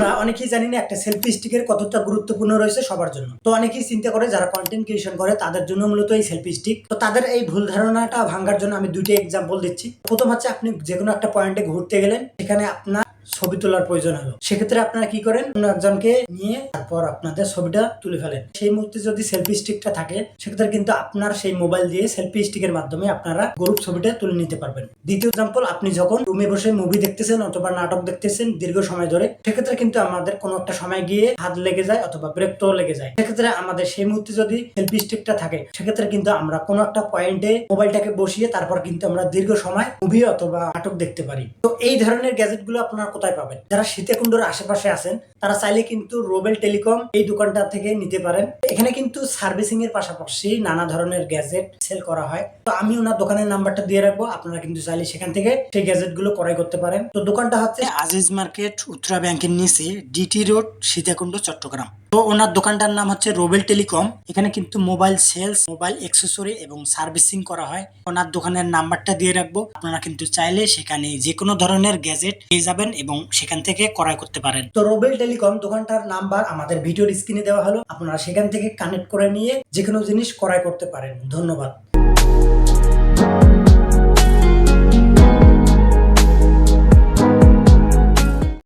আমরা অনেকেই জানি না একটা সেলফি স্টিকের কতটা গুরুত্বপূর্ণ রয়েছে সবার জন্য। তো অনেকেই চিন্তা করে যারা কন্টেন্ট ক্রিয়েশন করে, তাদের জন্য মূলত এই সেলফি স্টিক তো তাদের এই ভুল ধারণাটা ভাঙার জন্য আমি দুইটা এক্সাম্পল দিচ্ছি। প্রথম হচ্ছে আপনি যে কোনো একটা পয়েন্টে ঘুরতে গেলেন, সেখানে আপনার ছবি তোলার প্রয়োজন হলো। সেক্ষেত্রে আপনারা কি করেন? অন্য একজনকে নিয়ে তারপর আপনাদের ছবিটা তুলে ফেলেন। সেই মুহূর্তে যদি সেলফি স্টিকটা থাকে, সেক্ষেত্রে কিন্তু আপনার সেই মোবাইল দিয়ে সেলফি স্টিকের মাধ্যমে আপনারা গ্রুপ ছবিটা তুলে নিতে পারবেন। দ্বিতীয় এক্সাম্পল আপনি যখন রুমে বসে মুভি দেখতেছেন অথবা নাটক দেখতেছেন দীর্ঘ সময় ধরে, সেক্ষেত্রে কিন্তু আমাদের কোনো একটা সময় গিয়ে হাত লেগে যায় অথবা বিরক্ত লেগে যায়। সেক্ষেত্রে আমাদের সেই মুহূর্তে যদি সেলফি স্টিকটা থাকে, সেক্ষেত্রে কিন্তু আমরা কোনো একটা পয়েন্টে মোবাইলটাকে বসিয়ে তারপর কিন্তু আমরা দীর্ঘ সময় মুভি অথবা নাটক দেখতে পারি। তো এই ধরনের গ্যাজেটগুলো আপনারা কোথায় পাবেন? যারা সীতাকুণ্ডর আশেপাশে আছেন, তারা চাইলে কিন্তু রোবেল টেলিকম এই দোকানটা থেকে নিতে পারেন। এখানে কিন্তু সার্ভিসিং এর পাশাপাশি নানা ধরনের গ্যাজেট সেল করা হয়। তো আমি ওনার দোকানের নাম্বারটা দিয়ে রাখব, আপনারা কিন্তু চাইলে সেখান থেকে সেই গ্যাজেটগুলো ক্রয় করতে পারেন। তো দোকানটা হচ্ছে আজিজ মার্কেট, উত্তরা ব্যাংকের নিচে, ডিটি রোড, সীতাকুণ্ড, চট্টগ্রাম। তো ওনার দোকানটার নাম হচ্ছে রোবেল টেলিকম। এখানে কিন্তু মোবাইল সেলস, মোবাইল এক্সেসরি এবং সার্ভিসিং করা হয়। ওনার দোকানের নাম্বারটা দিয়ে রাখব। আপনারা কিন্তু চাইলে সেখানে যে কোনো ধরনের গ্যাজেট পেয়ে যাবেন এবং সেখান থেকে ক্রয় করতে পারেন। তো রোবেল টেলিকম দোকানটার নাম্বার আমাদের ভিডিওর স্ক্রিনে দেওয়া হলো। আপনারা সেখান থেকে কানেক্ট করে নিয়ে যে কোনো জিনিস ক্রয় করতে পারেন। ধন্যবাদ।